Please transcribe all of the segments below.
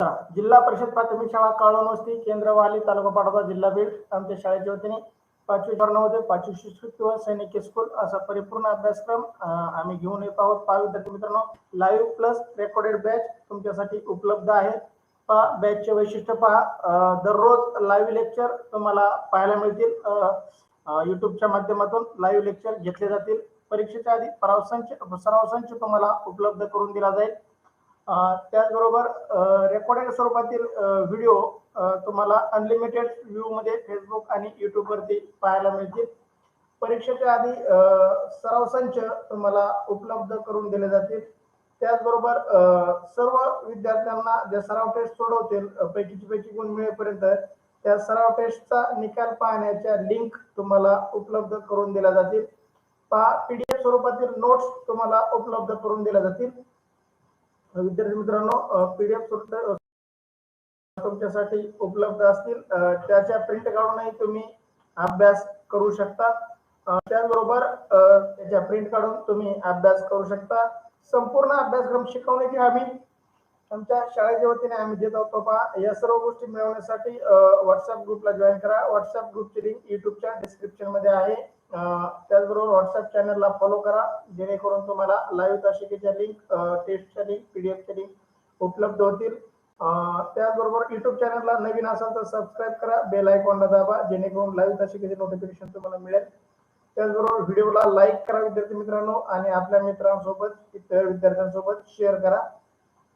जिल्हा परिषद प्राथमिक शाळा काळवणवस्ती केंद्र केंद्रवाली तालुका पाटोदा जिल्हा बीड आमच्या शाळेच्या वतीने पाचवी नव्वदे पाचवी शिक्षक व सैनिक स्कूल असा परिपूर्ण अभ्यासक्रम आम्ही घेऊन येत आहोत. पहा विद्यार्थी मित्रांनो लाईव्ह प्लस रेकॉर्डेड बॅच तुमच्यासाठी उपलब्ध आहे. पहा बॅचचे वैशिष्ट्य पहा. दररोज लाईव्ह लेक्चर तुम्हाला पाहायला मिळतील. युट्यूबच्या माध्यमातून लाईव्ह लेक्चर घेतले जातील. परीक्षेच्या आधी सराव संच तुम्हाला उपलब्ध करून दिला जाईल. त्याचबरोबर रेकॉर्डेड स्वरूपातील व्हिडिओ तुम्हाला अनलिमिटेड व्ह्यू मध्ये फेसबुक आणि युट्यूब वरती पाहायला मिळतील. परीक्षेच्या आधी सराव संच तुम्हाला उपलब्ध करून दिले जातील. त्याचबरोबर सर्व विद्यार्थ्यांना जे सराव टेस्ट सोडवतील पैकीची पैकी गुण मिळेपर्यंत त्या सराव टेस्टचा निकाल पाहण्याच्या लिंक तुम्हाला उपलब्ध करून दिल्या जातील. पहा पीडीएफ स्वरूपातील नोट्स तुम्हाला उपलब्ध करून दिल्या जातील. विद्यार्थी मित्रांनो पीडीएफ तुमच्यासाठी उपलब्ध असतील. त्याच्या प्रिंट काढूनही तुम्ही अभ्यास करू शकता. त्याचबरोबर त्याच्या प्रिंट काढून तुम्ही अभ्यास करू शकता. संपूर्ण अभ्यासक्रम शिकवण्याची आम्ही आमच्या शाळेच्या वतीने आम्ही देत आहोत. पहा या सर्व गोष्टी मिळवण्यासाठी व्हॉट्सअप ग्रुपला जॉईन करा. व्हॉट्सअप ग्रुपची लिंक युट्यूबच्या डिस्क्रिप्शनमध्ये आहे. त्याचबरोबर व्हॉट्सअप चॅनलला फॉलो करा जेणेकरून तुम्हाला लाईव्ह तासिकेच्या लिंक टेस्टच्या लिंक पीडीएफच्या लिंक उपलब्ध होतील. त्याचबरोबर युट्यूब चॅनलला नवीन असाल तर सबस्क्राईब करा बेल आयकॉनला दाबा जेणेकरून लाईव्ह तासिकेचे नोटिफिकेशन तुम्हाला मिळेल. त्याचबरोबर व्हिडिओला लाईक करा विद्यार्थी मित्रांनो आणि आपल्या मित्रांसोबत इतर विद्यार्थ्यांसोबत शेअर करा.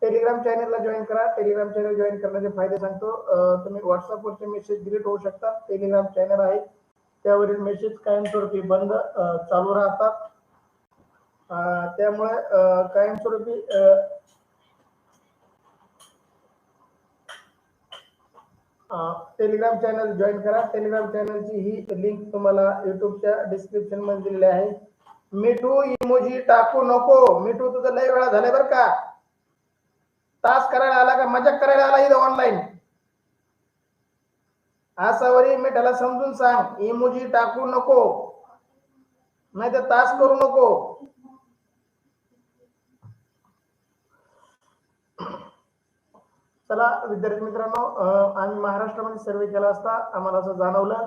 टेलिग्राम चॅनलला जॉईन करा. टेलिग्राम चॅनल जॉईन करण्याचे फायदे सांगतो. तुम्ही व्हॉट्सअपवरचे मेसेज डिलीट होऊ शकतात टेलिग्राम चॅनल आहे. त्यावरील मेसेज कायमस्वरूपी बंद चालू राहतात. त्यामुळे कायमस्वरूपी टेलिग्राम चॅनल जॉईन करा. टेलिग्राम चॅनलची ही लिंक तुम्हाला युट्यूबच्या डिस्क्रिप्शनमध्ये दिलेली आहे. मिठू इमोजी टाकू नको. मिठू तुझं लय वेळा झालाय बरं का. तास करायला आला का? मजाक करायला आला इथं ऑनलाईन आसावरी मिठाला समजून सांग इमोजी टाकू नको. नाही तर तास करू नको. चला विद्यार्थी मित्रांनो आम्ही महाराष्ट्रामध्ये सर्वे केला असता आम्हाला असं जाणवलं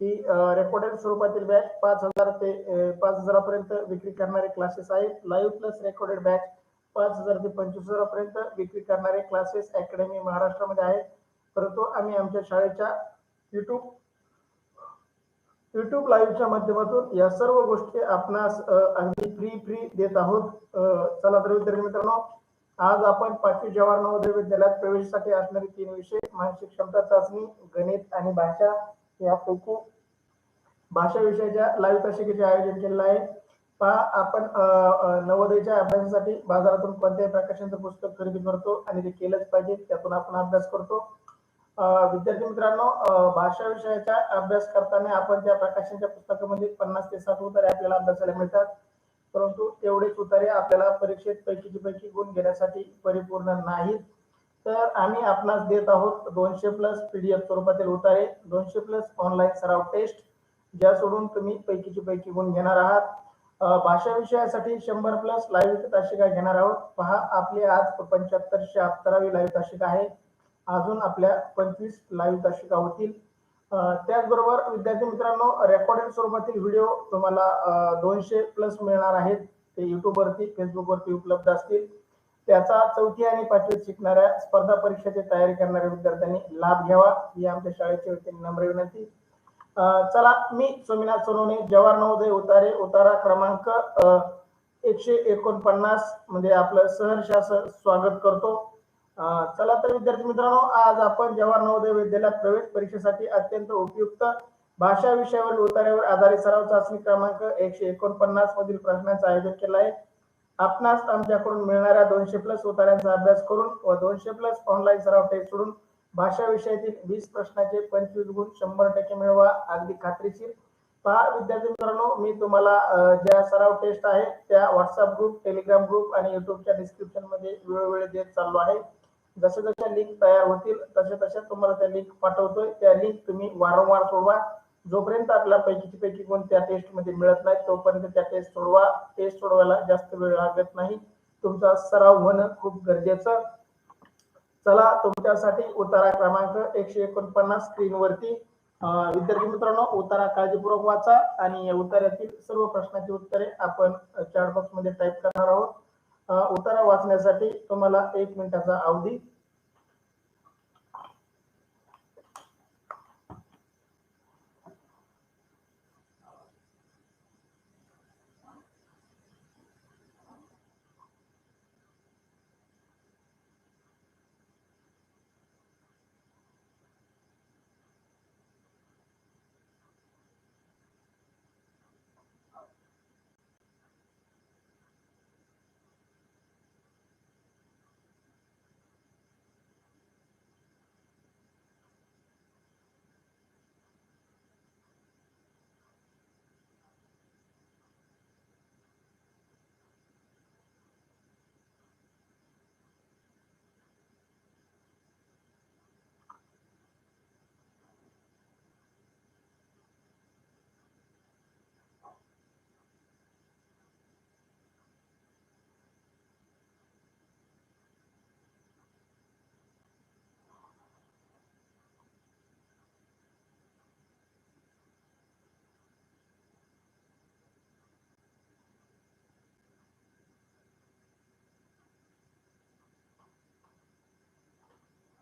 की रेकॉर्डेड स्वरूपातील बॅच पाच हजार ते पाच हजारापर्यंत विक्री करणारे क्लासेस आहेत. लाईव्ह प्लस रेकॉर्डेड बॅच पाच हजार ते पंचवीस हजारापर्यंत विक्री करणारे क्लासेस अकॅडमी महाराष्ट्रामध्ये आहेत. परंतु आम्ही आमच्या शाळेच्या युट्यूब युट्यूब लाईव्हच्या माध्यमातून या सर्व गोष्टी आपणास अगदी फ्री फ्री देत आहोत. चला तर विद्यार्थी मित्रांनो आज आपण पाचवी जवाहर नवोदय विद्यालयात प्रवेशासाठी असणारे तीन विषय मानसिक क्षमता चाचणी गणित आणि भाषा यापैकी भाषा विषयाच्या लाईव्ह तासिकेचे आयोजन केलेलं आहे. पहा आपण अं, नवोदयच्या अभ्यासासाठी बाजारातून कोणत्याही प्रकाशनचं पुस्तक खरेदी करतो आणि ते केलंच पाहिजे त्यातून आपण अभ्यास करतो. विद्यार्थी मित्रांनो भाषा विषयाचा अभ्यास करताना आपण त्या प्रकाशनच्या पुस्तकामध्ये पन्नास ते साठ उतारे आपल्याला अभ्यासाला मिळतात. परंतु तेवढेच उतारे आपल्याला परीक्षेत पैकीची पैकी गुण घेण्यासाठी परिपूर्ण नाहीत. तर आम्ही आपणास देत आहोत दोनशे प्लस पीडीएफ स्वरूपातील उतारे दोनशे प्लस ऑनलाईन सराव टेस्ट ज्या सोडून तुम्ही पैकीची पैकी गुण घेणार आहात. भाषा विषयासाठी शंभर प्लस लाईव्ह तासिका घेणार आहोत. पहा आपली आज पंच्याहत्तर शहात्तरावी लाईव्ह तासिका आहे. अजून आपल्या पंचवीस लाईव्ह तासिका होतील. त्याचबरोबर विद्यार्थी मित्रांनो रेकॉर्डेड स्वरूपातील व्हिडिओ तुम्हाला दोनशे प्लस मिळणार आहेत. ते युट्यूबवरती फेसबुकवरती उपलब्ध असतील. त्याचा चौथी आणि पाचवीत शिकणाऱ्या स्पर्धा परीक्षेची तयारी करणाऱ्या विद्यार्थ्यांनी लाभ घ्यावा ही आमच्या शाळेची वतीने नम्र विनंती. चला मी सोमीनाथ सोनवणे जवाहर नवोदय उतारे उतारा क्रमांक एकशे एकोणपन्नासमध्ये आपलं सहर्ष स्वागत करतो. चला तर विद्यार्थी मित्रांनो आज आपण जवाहर नवोदय विद्यालयात प्रवेश परीक्षेसाठी अत्यंत उपयुक्त भाषा विषयावरील उतार्यावर आधारित सराव चाचणी क्रमांक एकशे एकोणपन्नास मधील प्रश्नांचं आयोजन केलं आहे. आपणास आमच्याकडून मिळणाऱ्या दोनशे प्लस उतार्यांचा अभ्यास करून व दोनशे प्लस ऑनलाईन सराव टेस्ट सोडून भाषा विषयातील वीस प्रश्नाचे पंचवीस गुण शंभर टक्के मिळवा अगदी खात्रीशीर. पहा विद्यार्थी मित्रांनो मी तुम्हाला ज्या सराव टेस्ट आहेत त्या व्हॉट्सअप ग्रुप टेलिग्राम ग्रुप आणि युट्यूबच्या डिस्क्रिप्शनमध्ये वेळोवेळी देत चाललो आहे. जशा जशा लिंक तयार होतील तशा तशा तुम्हाला त्या लिंक पाठवतोय. त्या लिंक तुम्ही वारंवार सोडवा. जोपर्यंत आपल्या पैकीची पैकी कोण त्या टेस्टमध्ये मिळत नाही तोपर्यंत त्या टेस्ट सोडवा. टेस्ट सोडवायला जास्त वेळ लागत नाही. तुमचा सराव होणं खूप गरजेचं. चला तुमच्यासाठी उतारा क्रमांक एकशे एकोणपन्नास स्क्रीनवरती. अं, विद्यार्थी मित्रांनो उतारा काळजीपूर्वक वाचा आणि या उतार्यातील सर्व प्रश्नांची उत्तरे आपण चॅट बॉक्समध्ये टाईप करणार आहोत. उतारा वाचण्यासाठी तुम्हाला एक मिनिटाचा अवधी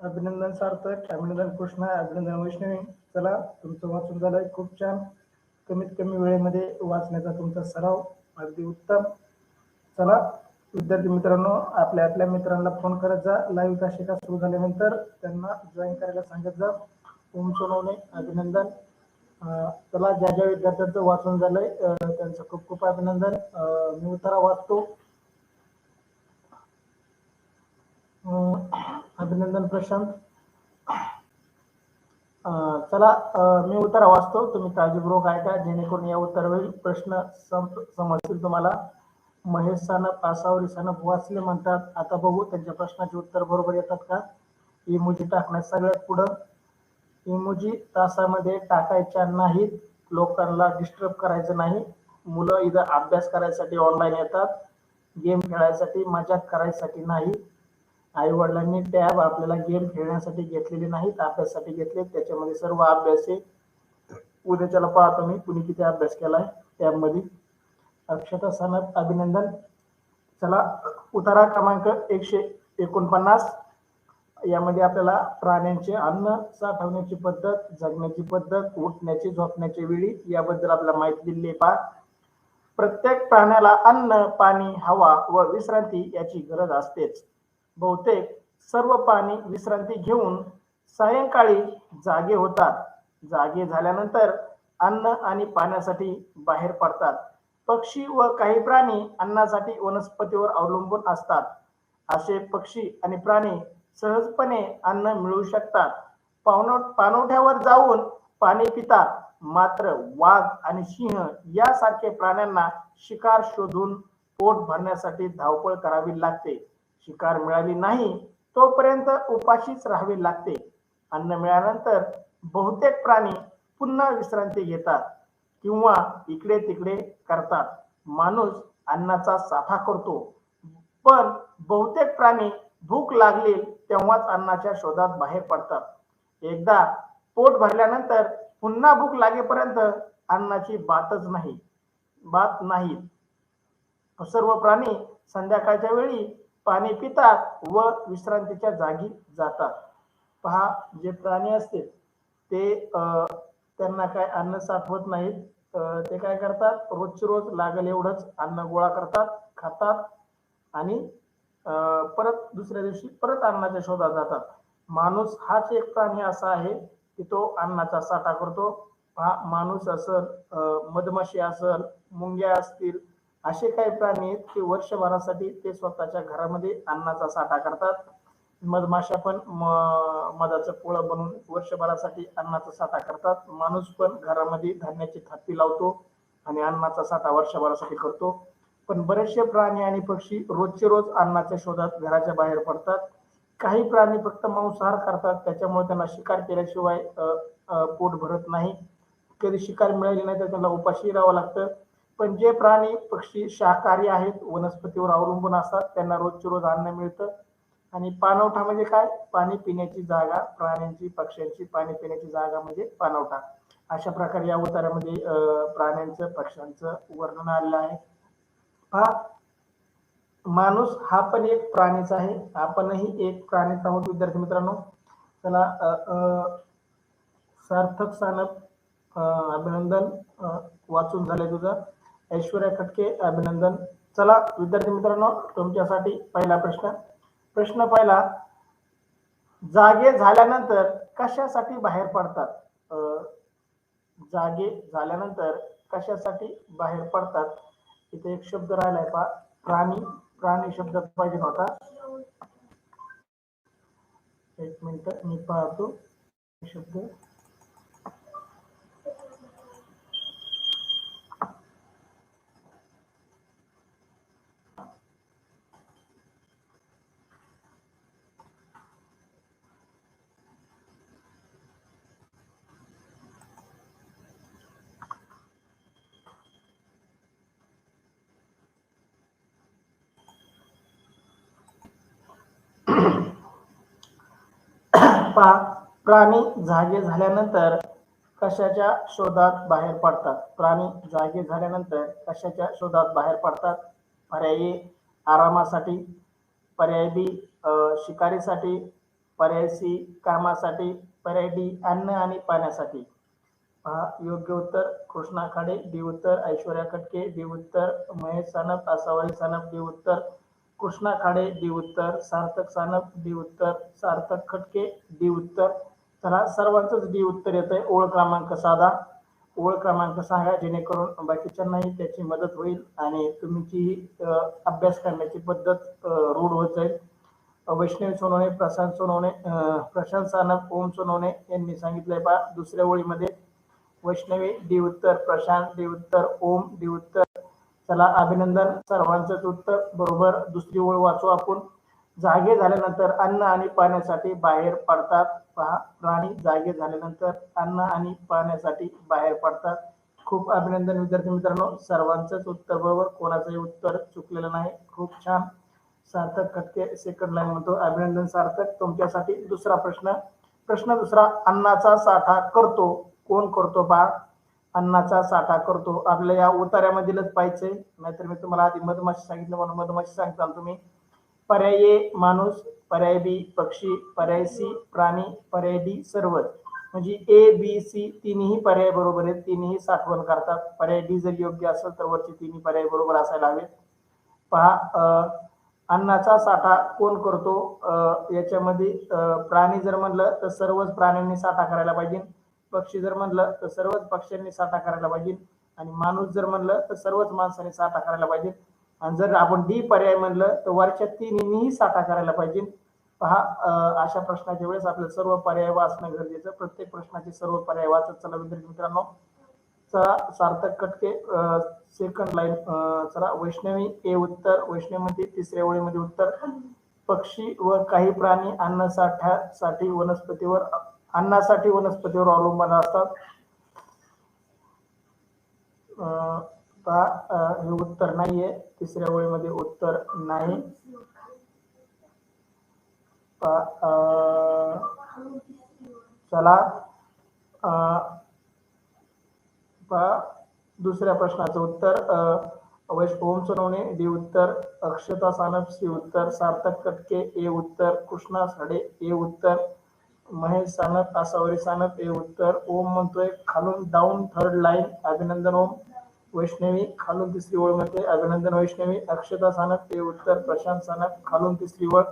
अभिनंदन सार्थक अभिनंदन कृष्णा अभिनंदन वैष्णवी. चला तुमचं वाचून झालंय खूप छान. कमीत कमी वेळेमध्ये वाचण्याचा तुमचा सराव अगदी उत्तम. चला विद्यार्थी मित्रांनो आपल्या आपल्या मित्रांना फोन करत जा. लाईव्ह का सुरू झाल्यानंतर त्यांना जॉईन करायला सांगत जा. ओम सोनवणे अभिनंदन. चला ज्या ज्या विद्यार्थ्यांचं वाचून झालंय त्यांचं खूप खूप अभिनंदन. मी उतारा वाचतो. अभिनंदन प्रशांत. अं, चला मी उत्तर वाचतो. तुम्ही काळजीपूर्वक ऐका जेणेकरून या उत्तरावरील प्रश्न समजतील तुम्हाला. महेश सानप पासावरी सानप वाचले म्हणतात आता बघू त्यांच्या प्रश्नाचे उत्तर बरोबर येतात का? इमोजी टाकण्यात सगळ्यात पुढं. इमोजी तासामध्ये टाकायच्या नाहीत लोकांना डिस्टर्ब करायचं नाही. मुलं इथं अभ्यास करायसाठी ऑनलाईन येतात गेम खेळायसाठी मजाक करायसाठी नाही. आई वडिलांनी टॅब आपल्याला गेम खेळण्यासाठी घेतलेले नाहीत अभ्यासासाठी घेतले त्याच्यामध्ये सर्व अभ्यास आहे. उद्याच्याला पाहतो मी कुणी किती अभ्यास केलाय टॅबमध्ये अक्षता सनत अभिनंदन. चला उतारा क्रमांक एकशे एकोणपन्नास. यामध्ये आपल्याला प्राण्यांचे अन्न साठवण्याची पद्धत जगण्याची पद्धत उठण्याची झोपण्याची वेळी याबद्दल आपल्याला माहिती दिलेली आहे पहा. प्रत्येक प्राण्याला अन्न पाणी हवा व विश्रांती याची गरज असतेच. बहुतेक सर्व प्राणी विश्रांती घेऊन सायंकाळी जागे होतात. जागे झाल्यानंतर अन्न आणि पाण्यासाठी बाहेर पडतात. पक्षी व काही प्राणी अन्नासाठी वनस्पतीवर अवलंबून असतात. असे पक्षी आणि प्राणी सहजपणे अन्न मिळवू शकतात. पावनो पाणवठ्यावर जाऊन पाणी पितात. मात्र वाघ आणि सिंह यासारखे प्राण्यांना शिकार शोधून पोट भरण्यासाठी धावपळ करावी लागते. शिकार मिळाली नाही तोपर्यंत उपाशीच राहावे लागते. अन्न मिळाल्यानंतर बहुतेक प्राणी पुन्हा विश्रांती घेतात किंवा इकडे तिकडे करतात. माणूस अन्नाचा साठा करतो. पण बहुतेक प्राणी भूक लागली तेव्हाच अन्नाच्या शोधात बाहेर पडतात. एकदा पोट भरल्यानंतर पुन्हा भूक लागेपर्यंत अन्नाची बातच नाही बात नाही. सर्व प्राणी संध्याकाळच्या वेळी पाणी पितात व विश्रांतीच्या जागी जातात. पहा जे प्राणी असतील ते त्यांना काय अन्न साठवत नाहीत. ते काय करतात? रोजची रोज लागेल एवढंच अन्न गोळा करतात खातात आणि परत दुसऱ्या दिवशी परत अन्नाच्या शोधात जातात. माणूस हाच एक प्राणी असा आहे की तो अन्नाचा साठा करतो. हा माणूस असल मधमाशी असल मुंग्या असतील असे काही प्राणी आहेत की वर्षभरासाठी ते स्वतःच्या घरामध्ये अन्नाचा साठा करतात. मधमाशा पण म- मधाचं पोळं बनवून वर्षभरासाठी अन्नाचा साठा करतात. माणूस पण घरामध्ये धान्याची थापी लावतो आणि अन्नाचा साठा वर्षभरासाठी करतो. पण बरेचसे प्राणी आणि पक्षी रोजचे रोज अन्नाच्या शोधात घराच्या बाहेर पडतात. काही प्राणी फक्त मांसाहार करतात. त्याच्यामुळे त्यांना शिकार केल्याशिवाय पोट भरत नाही. कधी शिकार मिळाली नाही तर त्यांना उपाशी राहावं लागतं. पण जे प्राणी पक्षी शाकाहारी आहेत वनस्पतीवर अवलंबून असतात त्यांना रोजचे रोज अन्न मिळतं. आणि पाणवठा म्हणजे काय? पाणी पिण्याची जागा प्राण्यांची पक्ष्यांची पाणी पिण्याची जागा म्हणजे पाणवठा. अशा प्रकारे या उतारामध्ये प्राण्यांचं पक्ष्यांचं वर्णन आलेलं आहे. हा माणूस हा पण एक प्राणीच आहे. आपणही एक प्राणीच आहोत विद्यार्थी मित्रांनो. चला सार्थक सानप अभिनंदन वाचून झाले तुझं. ऐश्वर्या खटके अभिनंदन. चला विद्यार्थी मित्रांनो तुमच्यासाठी पहिला प्रश्न. प्रश्न पहिला जागे झाल्यानंतर कशासाठी बाहेर पडतात? जागे झाल्यानंतर कशासाठी बाहेर पडतात? इथे एक शब्द राहिलाय पा प्राणी प्राणी शब्द पाहिजे नव्हता. एक मिनिट मी पाहतो. शब्द. पहा प्राणी जागे झाल्यानंतर कशाच्या शोधात बाहेर पडतात? प्राणी जागे झाल्यानंतर कशाच्या शोधात बाहेर पडतात? पर्यायी आरामासाठी पर्याय बी शिकारीसाठी पर्याय सी कामासाठी पर्याय डी अन्न आणि पाण्यासाठी. पहा योग्य उत्तर कृष्णा खाडे डी उत्तर ऐश्वर्या खटके डी उत्तर महेश सानप आसावरी सानप डी उत्तर कृष्णा खाडे डी उत्तर सार्थक सानप डी उत्तर सार्थक खटके डी उत्तर. चला सर्वांचंच डी उत्तर येत आहे ओळ क्रमांक साधा. ओळ क्रमांक सांगा जेणेकरून बाकीच्यांनाही त्याची मदत होईल आणि तुमची अभ्यास करण्याची पद्धत रूढ होत जाईल. वैष्णवी सोनवणे प्रशांत सोनवणे प्रशांत सानप ओम सोनवणे यांनी सांगितलंय पहा दुसऱ्या ओळीमध्ये. वैष्णवी डी उत्तर प्रशांत डी उत्तर ओम डी उत्तर. चला अभिनंदन सर्वांचंच उत्तर बरोबर दुसरी ओळ वाचू आपण. जागे झाल्यानंतर अन्न आणि पाण्यासाठी बाहेर पडतात. पहा प्राणी जागे झाल्यानंतर अन्न आणि पाण्यासाठी बाहेर पडतात. खूप अभिनंदन विद्यार्थी मित्रांनो. सर्वांचंच उत्तर बरोबर कोणाचंही उत्तर चुकलेलं नाही. खूप छान. सार्थक खटके सेकंड लाईन म्हणतो. अभिनंदन सार्थक. तुमच्यासाठी दुसरा प्रश्न. प्रश्न दुसरा अन्नाचा साठा करतो. कोण करतो बा अन्नाचा साठा करतो. आपल्या या उतार्यामधीलच पाहिजे नाहीतर मी तुम्हाला आधी मधमाशी सांगितलं म्हणून मधमाशी सांगताल तुम्ही. पर्याय माणूस. पर्याय बी पक्षी. पर्याय सी प्राणी. पर्याय डी सर्वच. म्हणजे ए बी सी तिन्ही पर्याय बरोबर आहेत. तिन्ही साठवण करतात. पर्याय डी जर योग्य असेल तर वरचे तिन्ही पर्याय बरोबर असायला हवेत. पहा अन्नाचा साठा कोण करतो? याच्यामध्ये प्राणी जर म्हणलं तर सर्वच प्राण्यांनी साठा करायला पाहिजे. पक्षी जर म्हणलं तर सर्वच पक्ष्यांनी साठा करायला पाहिजे. आणि माणूस जर म्हणलं तर सर्वच माणसांनी साठा करायला पाहिजे. आणि जर आपण डी पर्याय म्हणलं तर वरच्या तिन्हीही साठा करायला पाहिजे. पहा अशा प्रश्नाच्या वेळेस आपल्याला सर्व पर्याय वाचणं गरजेचं. प्रत्येक प्रश्नाचे सर्व पर्याय वाचत चला विद्यार्थी मित्रांनो. चला सार्थक कटके सेकंड लाईन चला. वैष्णवी ए उत्तर वैष्णवीमध्ये तिसऱ्या ओळीमध्ये उत्तर. पक्षी व काही प्राणी अन्न साठ्यासाठी वनस्पतीवर अन्नासाठी वनस्पतीवर अवलंबून असतात. हे उत्तर नाहीये. तिसऱ्या ओळीमध्ये उत्तर नाही. चला. अं, दुसऱ्या प्रश्नाचं उत्तर अं, वैश ओम सोनवणे डी उत्तर अक्षता सानप सी उत्तर सार्थक कटके ए उत्तर कृष्णा साडे ए उत्तर महेश सानप आसावरी सानप ए उत्तर ओम म्हणतोय. खालून डाऊन थर्ड लाईन अभिनंदन ओम. वैष्णवी खालून तिसरी ओळ म्हणते. अभिनंदन वैष्णवी. अक्षता सानप हे उत्तर प्रशांत सानप. खालून तिसरी ओळ.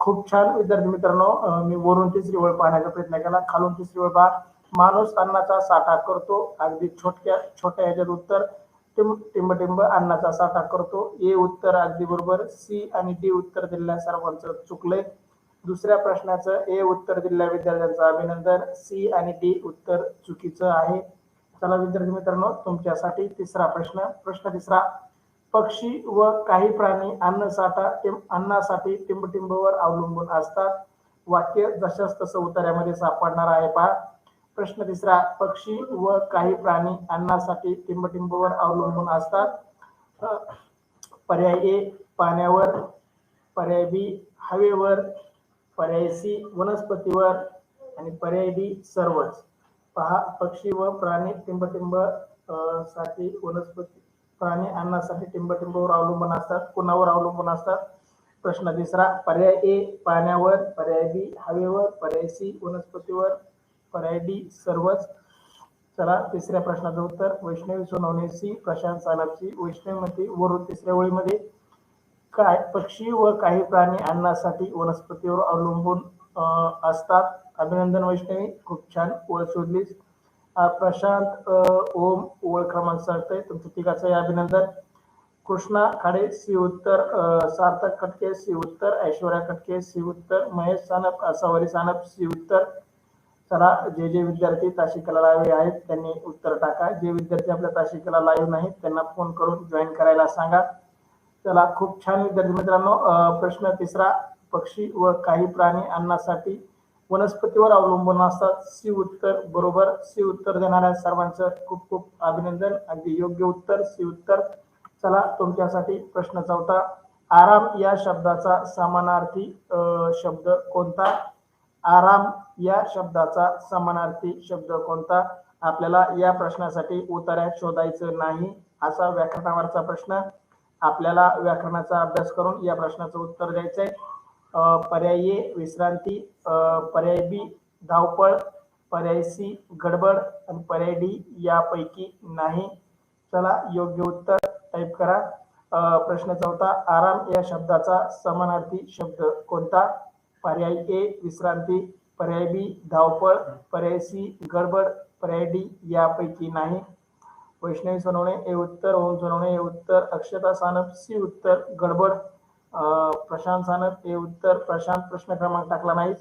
खूप छान. विद्यार्थी मित्रांनो मी वरून तिसरी ओळ पाहण्याचा प्रयत्न केला. खालून तिसरी ओळ पहा. माणूस अन्नाचा साठा करतो. अगदी छोट्या छोट्या याच्यात उत्तर. टिंब टिंब टिंब अन्नाचा साठा करतो. ए उत्तर अगदी बरोबर. सी आणि डी उत्तर दिलेल्या सर्वांचं चुकलंय. दुसऱ्या प्रश्नाचं ए उत्तर दिलेल्या विद्यार्थ्यांचं अभिनंदन सी आणि डी उत्तर चुकीचं आहे. चला विद्यार्थी मित्रांनो तुमच्यासाठी तिसरा प्रश्न. प्रश्न तिसरा पक्षी व काही प्राणी अन्न साठा अन्नासाठी टिंबटिंबवर अवलंबून असतात. वाक्य जशाच तसं उतार्यामध्ये सापडणार आहे पहा. प्रश्न तिसरा पक्षी व काही प्राणी अन्नासाठी टिंबटिंबवर अवलंबून असतात. पर्याय ए पाण्यावर. पर्याय बी हवेवर. पर्याय सी वनस्पतीवर आणि पर्याय डी सर्वच. पहा पक्षी व प्राणी टिंबटिंबसाठी वनस्पती प्राणी अन्नासाठी टिंबटिंबवर अवलंबून असतात. कुणावर अवलंबून असतात? प्रश्न तिसरा पर्याय ए पाण्यावर पर्याय बी हवेवर पर्याय सी वनस्पतीवर पर्याय डी सर्वच. चला तिसऱ्या प्रश्नाचं उत्तर वैष्णवी सोनवणे सी प्रशांत सानपची वैष्णवीमध्ये वरून तिसऱ्या ओळीमध्ये. काय पक्षी व काही प्राणी अन्नासाठी वनस्पतीवर अवलंबून असतात. अभिनंदन वैष्णवी खूप छान ओळ शोधलीस प्रशांत ओम ओळ क्रमांक सांगतोय. तुमच्या तिघाचंही अभिनंदन. कृष्णा खाडे सी उत्तर सार्थक खटके सी उत्तर ऐश्वर्या खटके सी उत्तर महेश सानप असावरी सानप सी उत्तर. चला जे जे विद्यार्थी ताशिकेला लाईव्ह आहेत त्यांनी उत्तर टाका. जे विद्यार्थी आपल्या ताशिकेला लाईव्ह नाहीत त्यांना फोन करून जॉईन करायला सांगा. चला खूप छान विद्यार्थी मित्रांनो प्रश्न तिसरा पक्षी व काही प्राणी अन्नासाठी वनस्पतीवर अवलंबून असतात. सी उत्तर बरोबर. सी उत्तर देणाऱ्या सर्वांचं खूप खूप अभिनंदन. अगदी योग्य उत्तर. सी उत्तर. चला तुमच्यासाठी प्रश्न चौथा. आराम या शब्दाचा समानार्थी शब्द कोणता? आराम या शब्दाचा समानार्थी शब्द कोणता? आपल्याला या प्रश्नासाठी उतार्यात शोधायचं नाही असा व्याकरणावरचा प्रश्न. आपल्याला व्याकरणाचा अभ्यास करून या प्रश्नाचं उत्तर द्यायचं आहे पर्याय ए विश्रांती. पर्याय बी धावपळ. पर्याय सी गडबड. आणि पर्याय डी यापैकी नाही. चला योग्य उत्तर टाईप करा. प्रश्न चौथा आराम या शब्दाचा समानार्थी शब्द कोणता? पर्याय ए विश्रांती. पर्याय बी धावपळ. पर्याय सी गडबड. पर्याय डी यापैकी नाही. वैष्णवी सोनवणे ए उत्तर ओम सोनवणे ए उत्तर अक्षता सानप सी उत्तर गडबड प्रशांत सानप ए उत्तर प्रशांत प्रश्न क्रमांक टाकला नाही.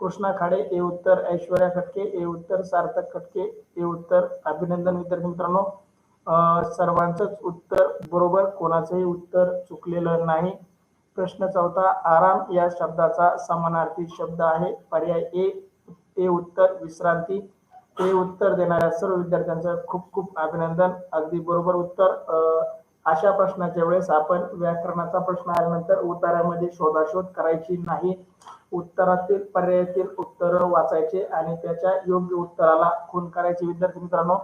कृष्णा खाडे ए उत्तर ऐश्वर्या खटके ए उत्तर सार्थक खटके ए उत्तर अभिनंदन विद्यार्थी मित्रांनो. सर्वांचंच उत्तर बरोबर कोणाचंही उत्तर चुकलेलं नाही. प्रश्न चौथा आराम या शब्दाचा समानार्थी शब्द आहे. पर्याय ए ए उत्तर विश्रांती. हे उत्तर देणाऱ्या सर्व विद्यार्थ्यांचं खूप खूप अभिनंदन. अगदी बरोबर उत्तर. अशा प्रश्नाच्या वेळेस आपण व्याकरणाचा प्रश्न आल्यानंतर उत्तरामध्ये शोधाशोध करायची नाही. उत्तरातील पर्यायातील उत्तर वाचायचे आणि त्याच्या योग्य उत्तराला खून करायचे. विद्यार्थी मित्रांनो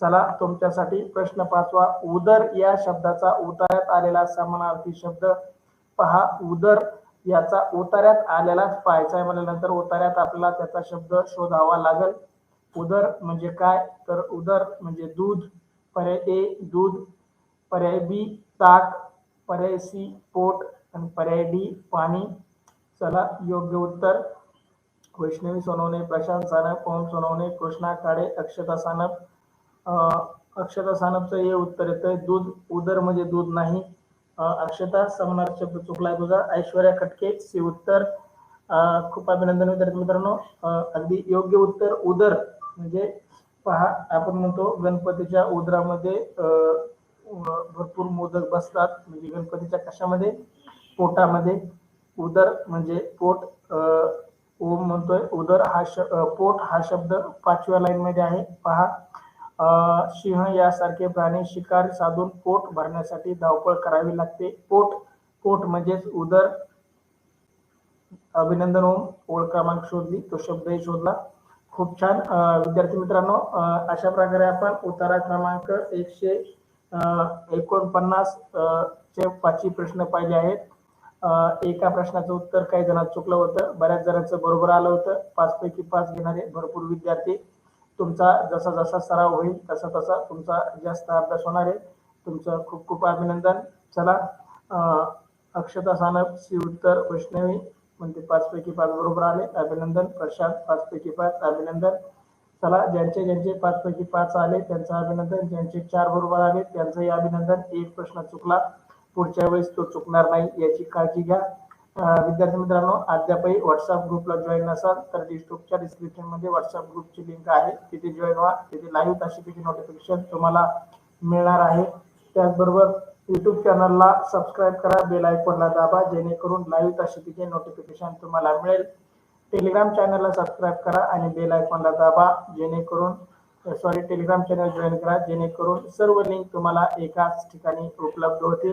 चला तुमच्यासाठी प्रश्न पाचवा. उदर या शब्दाचा उतार्यात आलेला समानार्थी शब्द पहा. उदर याचा उतार्यात आलेलाच पाहायचा आहे म्हणल्यानंतर उतार्यात आपल्याला त्याचा शब्द शोधावा लागेल. उदर म्हणजे काय? तर उदर म्हणजे दूध पर्याय ए दूध पर्याय बी ताक पर्याय सी पोट आणि पर्याय डी पाणी. चला योग्य उत्तर. वैष्णवी सोनवणे प्रशांत सानप ओम सोनवणे कृष्णा काळे अक्षता सानप. अक्षता सानपचं हे उत्तर येतं दूध उदर म्हणजे दूध नाही. अक्षता समनार शब्द चुकलाय तुझा. ऐश्वर्या खटके सी उत्तर. खूप अभिनंदन विद्यार्थी मित्रांनो. अगदी योग्य उत्तर उदर. म्हणजे पहा आपण म्हणतो गणपतीच्या उदरामध्ये भरपूर मोदक बसतात. म्हणजे गणपतीच्या कशामध्ये? पोटामध्ये. उदर म्हणजे पोट ओम म्हणतोय. उदर हा श पोट हा शब्द पाचव्या लाईन मध्ये आहे. पहा सिंह यासारखे प्राणी शिकार साधून पोट भरण्यासाठी धावपळ करावी लागते. पोट पोट म्हणजेच उदर. अभिनंदन ओम. ओळ क्रमांक शोधली. तो शब्दही शोधला. खूप छान. विद्यार्थी मित्रांनो अशा प्रकारे आपण उतारा क्रमांक एकशे एकोणपन्नास चे पाचवी प्रश्न पाहिले आहेत. एका प्रश्नाचं उत्तर काही जणांना चुकलं होतं. बऱ्याच जणांचं बरोबर आलं होतं. पाचपैकी पाच घेणारे भरपूर विद्यार्थी. तुमचा जसा जसा सराव होईल तसा तसा तुमचा जास्त अभ्यास होणार आहे. तुमचं खूप खूप अभिनंदन. चला अक्षता सानप सी उत्तर वैष्णवी म्हणते पाच पैकी पाच बरोबर आले. अभिनंदन प्रशांत पाच पैकी पाच अभिनंदन. चला ज्यांचे ज्यांचे पाच पैकी पाच आले त्यांचं अभिनंदन. ज्यांचे चार बरोबर आले त्यांचंही अभिनंदन. एक प्रश्न चुकला पुढच्या वेळेस तो चुकणार नाही याची काळजी घ्या. विद्यार्थी मित्रांनो अद्यापही व्हॉट्सअप ग्रुपला जॉईन नसाल तर डिस्क्रिप्शन डिस्क्रिप्शनमध्ये व्हॉट्सअप ग्रुपची लिंक आहे. तिथे जॉईन व्हा. तिथे लाईव्ह तासिकेची नोटिफिकेशन तुम्हाला मिळणार आहे. त्याचबरोबर युट्यूब चॅनलला सबस्क्राईब करा बेल आयकॉनला दाबा जेणेकरून लाईव्ह तिथे नोटिफिकेशन तुम्हाला मिळेल. टेलिग्राम चॅनलला सबस्क्राईब करा आणि बेल आयकॉनला दाबा जेणेकरून सॉरी टेलिग्राम चॅनल जॉईन करा जेणेकरून सर्व लिंक तुम्हाला एकाच ठिकाणी उपलब्ध होतील.